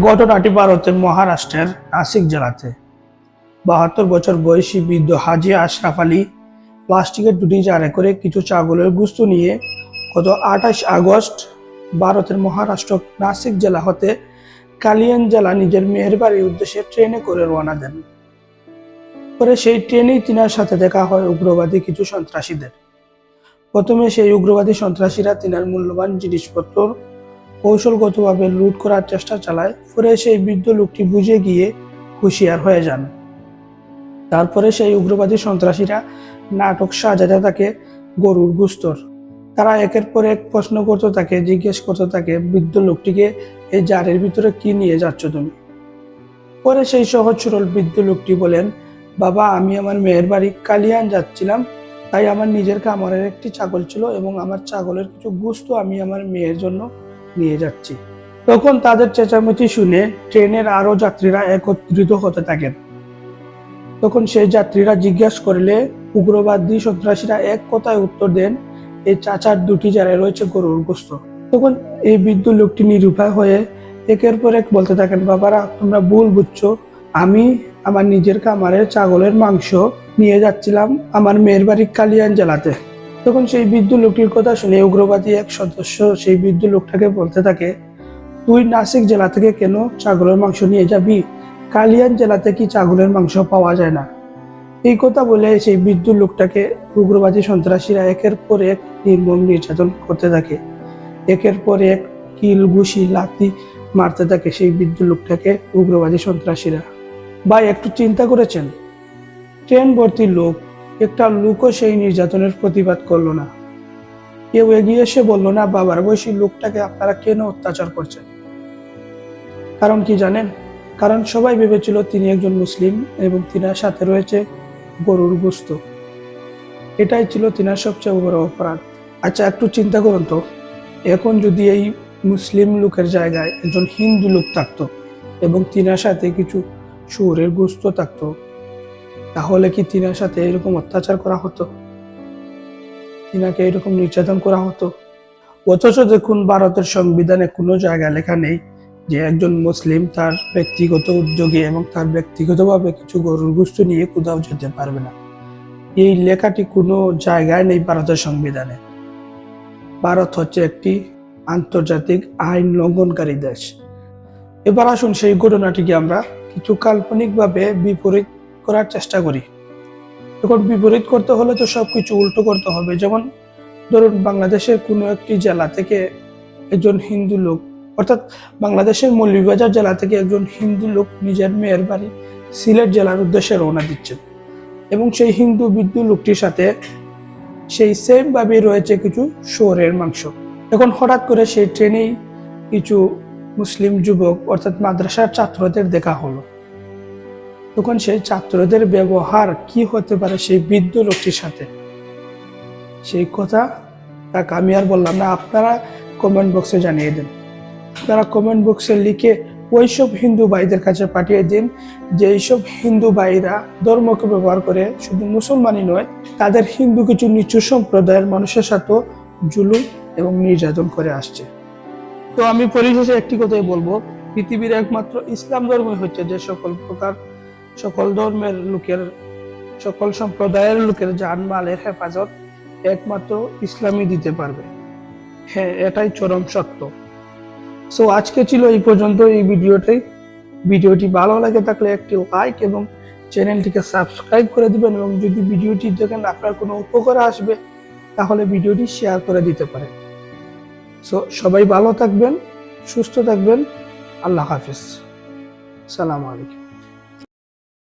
ঘটনাটি ভারতের মহারাষ্ট্রের নাসিক জেলাতে। বাহাত্তর বছর বয়সী বৃদ্ধ হাজি আশরাফ আলী প্লাস্টিকের দুটি জারে করে কিছু ছাগলের গুস্ত নিয়ে গত আঠাশ আগস্ট ভারতের মহারাষ্ট্র নাসিক জেলা হতে কালিয়ান জেলা নিজের মেয়ের বাড়ির উদ্দেশ্যে ট্রেনে করে রওনা দেন। পরে সেই ট্রেনেই তিনার সাথে দেখা হয় উগ্রবাদী কিছু সন্ত্রাসীদের। প্রথমে সেই উগ্রবাদী সন্ত্রাসীরা তিনার মূল্যবান জিনিসপত্র কৌশলগতভাবে লুট করার চেষ্টা চালায়। পরে সেই বৃদ্ধ লোকটি বুঝে গিয়ে হুঁশিয়ার হয়ে যান। তারপরে সেই উগ্রবাদী সন্ত্রাসীরা নাটক সাজাতে থাকে গরুর গুস্তর। তারা একের পর এক প্রশ্ন করতে থাকে, জিজ্ঞেস করতে থাকে, বৃদ্ধ লোকটিকে এই জারের ভিতরে কি নিয়ে যাচ্ছ তুমি? পরে সেই সহজ সরল বৃদ্ধ লোকটি বলেন, বাবা, আমি আমার মেয়ের বাড়ি কালিয়ান যাচ্ছিলাম। তাই আমার নিজের কামড়ের একটি ছাগল ছিল এবং আমার ছাগলের কিছু গুস্ত আমি আমার মেয়ের জন্য নিয়ে যাচ্ছি। তখন তাদের চেঁচামেচি শুনে ট্রেনের আরও যাত্রীরা একত্রিত হতে থাকেন। তখন সেই যাত্রীরা জিজ্ঞাসা করলে, উগ্রবাদী সন্ত্রাসীরা এক কথায় উত্তর দেন এই চাচার দুটি জায়গায় রয়েছে গরুর গোস্ত। তখন এই বৃদ্ধ লোকটি নিরুপায় হয়ে একের পর এক বলতে থাকেন, বাবারা, তোমরা ভুল বুঝছ। আমি আমার নিজের খামারের ছাগলের মাংস নিয়ে যাচ্ছিলাম আমার মেয়ের বাড়ি কালিয়ান জেলাতে। তখন সেই বৃদ্ধ লোকটির কথা শুনে উগ্রবাদী এক সদস্য সেই বৃদ্ধ লোকটাকে বলতে থাকে, তুই নাসিক জেলা থেকে কেন ছাগলের মাংস নিয়ে যাবি? কালিয়ান জেলাতে কি ছাগলের মাংস পাওয়া যায় না? এই কথা বলে সেই বৃদ্ধ লোকটাকে উগ্রবাদী সন্ত্রাসীরা একের পর এক নির্মম নির্যাতন করতে থাকে। একের পর এক কিল, ঘুষি, লাথি মারতে থাকে সেই বৃদ্ধ লোকটাকে উগ্রবাদী সন্ত্রাসীরা ভাই, একটু চিন্তা করেছেন? ট্রেন ভর্তি লোক একটা লোকও সেই নির্যাতনের প্রতিবাদ করল না। কেউ এগিয়ে এসে বলল, না বাবার বয়সী লোকটাকে আপনারা কেন অত্যাচার করছেন? কারণ কি জানেন? কারণ সবাই ভেবেছিল তিনি একজন মুসলিম এবং তিনার সাথে রয়েছে গরুর গুস্ত। এটাই ছিল তিনার সবচেয়ে বড় অপরাধ। আচ্ছা একটু চিন্তা করুন তো। এখন যদি এই মুসলিম লোকের জায়গায় একজন হিন্দু লোক থাকতো এবং তিনার সাথে কিছু শুয়োরের গুস্ত থাকতো তাহলে কি তিনার সাথে এরকম অত্যাচার করা হতো? তিনাকে এরকম নির্যাতন করা হতো? অথচ দেখুন, ভারতের সংবিধানে কোনো জায়গায় লেখা নেই যে একজন মুসলিম তার ব্যক্তিগত উদ্যোগে এবং তার ব্যক্তিগতভাবে কিছু গরুর গুস্ত নিয়ে কোথাও যেতে পারবে না। এই লেখাটি কোনো জায়গায় নেই ভারতের সংবিধানে। ভারত হচ্ছে একটি আন্তর্জাতিক আইন লঙ্ঘনকারী দেশ। এবার আসুন সেই ঘটনাটিকে আমরা কিছু কাল্পনিকভাবে বিপরীত করার চেষ্টা করি। এখন বিপরীত করতে হলে তো সব কিছু উল্টো করতে হবে। যেমন ধরুন বাংলাদেশের কোনো একটি জেলা থেকে একজন হিন্দু লোক, অর্থাৎ বাংলাদেশের মৌলভীবাজার জেলা থেকে একজন হিন্দু লোক নিজের মেয়ের বাড়ি সিলেট জেলার উদ্দেশ্যে রওনা দিচ্ছেন। এবং সেই হিন্দু বৃদ্ধ লোকটির সাথে সেই সেম ভাবে রয়েছে কিছু শোরের মাংস। এখন হঠাৎ করে সেই ট্রেনেই কিছু মুসলিম যুবক, অর্থাৎ মাদ্রাসার ছাত্রদের দেখা হলো। তখন সেই ছাত্রদের ব্যবহার কি হতে পারে সেই বৃদ্ধ লোকটির সাথে? সেই কথা তাকে আমি আর বললাম না, আপনারা কমেন্ট বক্সে জানিয়ে দেন। আপনারা কমেন্ট বক্সে লিখে ওইসব হিন্দু ভাইদের কাছে পাঠিয়ে দিন, যে এইসব হিন্দু ভাইরা ধর্মকে ব্যবহার করে শুধু মুসলমানই নয়, তাদের হিন্দু কিছু নিচু সম্প্রদায়ের মানুষের সাথেও জুলুম এবং নির্যাতন করে আসছে। তো আমি পরিশেষে একটি কথাই বলব, পৃথিবীর একমাত্র ইসলাম ধর্মই হচ্ছে যে সকল প্রকার সকল ধর্মের লোকের, সকল সম্প্রদায়ের লোকের জানমালের হেফাজত একমাত্র ইসলামই দিতে পারবে। হ্যাঁ এটাই চরম সত্য। সো আজকে ছিল এই পর্যন্ত এই ভিডিওটাই। ভিডিওটি ভালো লাগে থাকলে একটি লাইক এবং চ্যানেলটিকে সাবস্ক্রাইব করে দিবেন এবং যদি ভিডিওটি দেখেন আপনার কোনো উপকার আসবে, তাহলে ভিডিওটি শেয়ার করে দিতে পারেন। সো সবাই ভালো থাকবেন, সুস্থ থাকবেন। আল্লাহ হাফিজ। সালাম আলাইকুম।